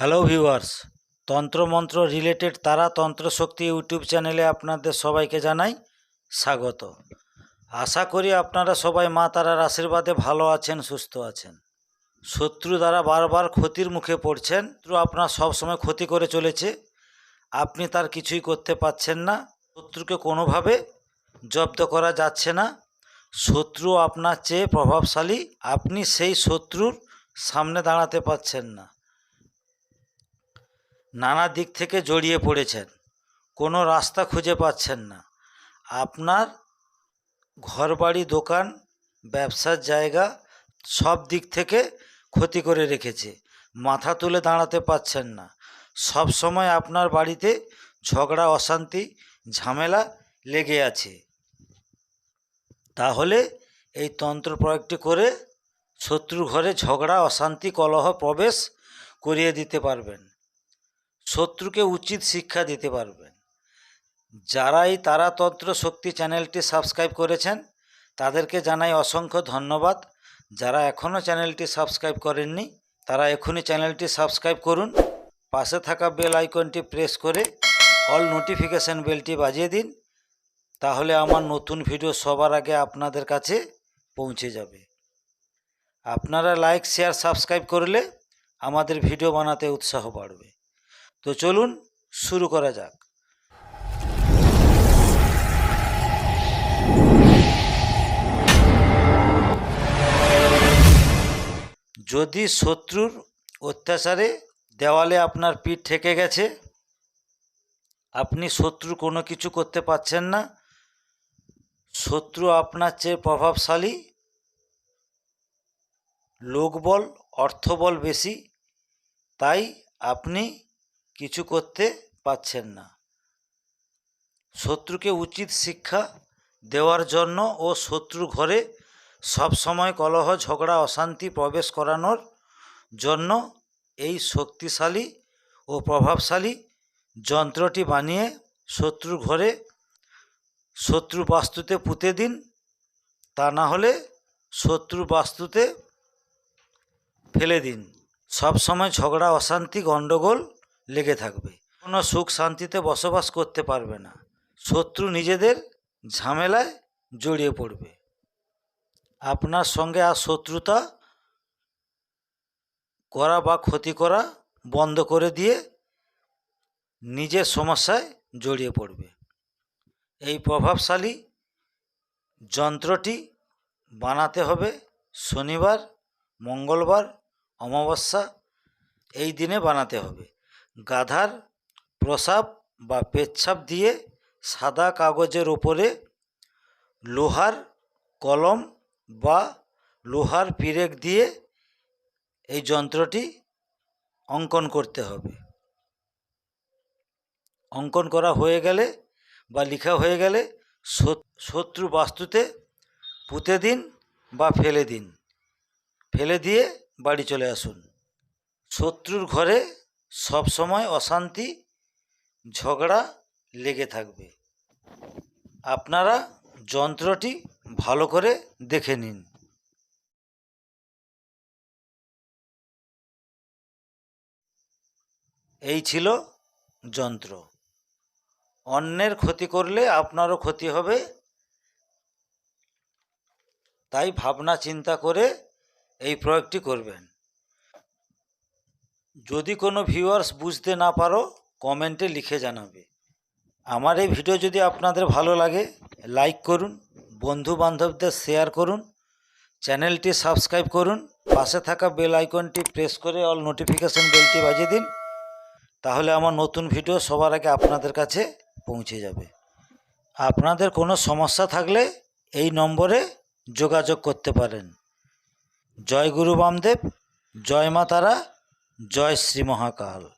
Hello viewers, তন্ত্রমন্ত্র related তারা তন্ত্র শক্তি ইউটিউব চ্যানেলে আপনাদের সবাইকে জানাই স্বাগত। আশা করি আপনারা সবাই মা তারার আশীর্বাদে ভালো আছেন, সুস্থ আছেন। শত্রু দ্বারা বারবার ক্ষতির মুখে পড়ছেন শত্রু আপনার সবসময় ক্ষতি করে চলেছে। আপনি তার কিছুই করতে পারছেন না, শত্রুকে কোনোভাবে জব্দ করা যাচ্ছে না। শত্রু আপনার চেয়ে প্রভাবশালী, আপনি সেই শত্রুর সামনে দাঁড়াতে পারছেন না। নানা দিক থেকে জড়িয়ে পড়েছেন। কোনো রাস্তা খুঁজে পাচ্ছেন না। আপনার ঘরবাড়ি, দোকান, ব্যবসার জায়গা সব দিক থেকে ক্ষতি করে রেখেছে। মাথা তুলে দাঁড়াতে পাচ্ছেন না। সব সময় আপনার বাড়িতে ঝগড়া, অশান্তি, ঝামেলা লেগে আছে। তাহলে এই তন্ত্র প্রয়োগটি করে শত্রুর ঘরে ঝগড়া, অশান্তি, কলহ, প্রবেশ করিয়ে দিতে পারবেন। শত্রুকে উচিত শিক্ষা দিতে পারবেন। যারাই তারাতন্ত্র শক্তি চ্যানেলটি সাবস্ক্রাইব করেছেন, তাদেরকে জানাই অসংখ্য ধন্যবাদ। যারা এখনও চ্যানেলটি সাবস্ক্রাইব করেননি, তারা এখনই চ্যানেলটি সাবস্ক্রাইব করুন। পাশে থাকা বেল আইকনটি প্রেস করে অল নোটিফিকেশন বেলটি বাজিয়ে দিন, তাহলে আমার নতুন ভিডিও সবার আগে আপনাদের কাছে পৌঁছে যাবে। আপনারা লাইক, শেয়ার, সাবস্ক্রাইব করলে আমাদের ভিডিও বানাতে উৎসাহ বাড়বে। তো চলুন শুরু করা যাক। যদি শত্রুর অত্যাচারে দেওয়ালে আপনার পিঠ ঠেকে গেছে, আপনি শত্রু কোনো কিছু করতে পারছেন না, শত্রু আপনার চেয়ে প্রভাবশালী, লোকবল, অর্থবল বেশি, তাই আপনি কিছু করতে পারছেন না। শত্রুকে উচিত শিক্ষা দেওয়ার জন্য ও শত্রু ঘরে সব সময় কলহ, ঝগড়া, অশান্তি প্রবেশ করানোর জন্য এই শক্তিশালী ও প্রভাবশালী যন্ত্রটি বানিয়ে শত্রুর ঘরে শত্রু বাস্তুতে পুঁতে দিন। তা না হলে শত্রু বাস্তুতে ফেলে দিন। সব সময় ঝগড়া, অশান্তি, গণ্ডগোল লেগে থাকবে। কোনো সুখ শান্তিতে বসবাস করতে পারবে না। শত্রু নিজেদের ঝামেলায় জড়িয়ে পড়বে। আপনার সঙ্গে আর শত্রুতা করা বা ক্ষতি করা বন্ধ করে দিয়ে নিজের সমস্যায় জড়িয়ে পড়বে। এই প্রভাবশালী যন্ত্রটি বানাতে হবে শনিবার, মঙ্গলবার, অমাবস্যা, এই দিনে বানাতে হবে। গাধার প্রসাব বা পেচ্ছাপ দিয়ে সাদা কাগজের ওপরে লোহার কলম বা লোহার পিরেক দিয়ে এই যন্ত্রটি অঙ্কন করতে হবে। অঙ্কন করা হয়ে গেলে বা লেখা হয়ে গেলে শত্রু বাস্তুতে পুঁতে দিন বা ফেলে দিন। ফেলে দিয়ে বাড়ি চলে আসুন। শত্রুর ঘরে সব সময় অশান্তি, ঝগড়া লেগে থাকবে। আপনারা যন্ত্রটি ভালো করে দেখে নিন। এই ছিল যন্ত্র। অন্যের ক্ষতি করলে আপনারও ক্ষতি হবে। তাই ভাবনা চিন্তা করে এই প্রয়োগটি করবেন। যদি কোনো ভিউয়ার্স বুঝতে না পারো কমেন্টে লিখে জানাবে। আমার এই ভিডিও যদি আপনাদের ভালো লাগে লাইক করুন বন্ধু বান্ধবদের শেয়ার করুন চ্যানেলটি সাবস্ক্রাইব করুন, পাশে থাকা বেল আইকনটি প্রেস করে অল নোটিফিকেশন বেলটি বাজিয়ে দিন, তাহলে আমার নতুন ভিডিও সবার আগে আপনাদের কাছে পৌঁছে যাবে। আপনাদের কোনো সমস্যা থাকলে এই নম্বরে যোগাযোগ করতে পারেন। জয় গুরু বামদেব, জয় মা তারা জয় শ্রী মহাকাল।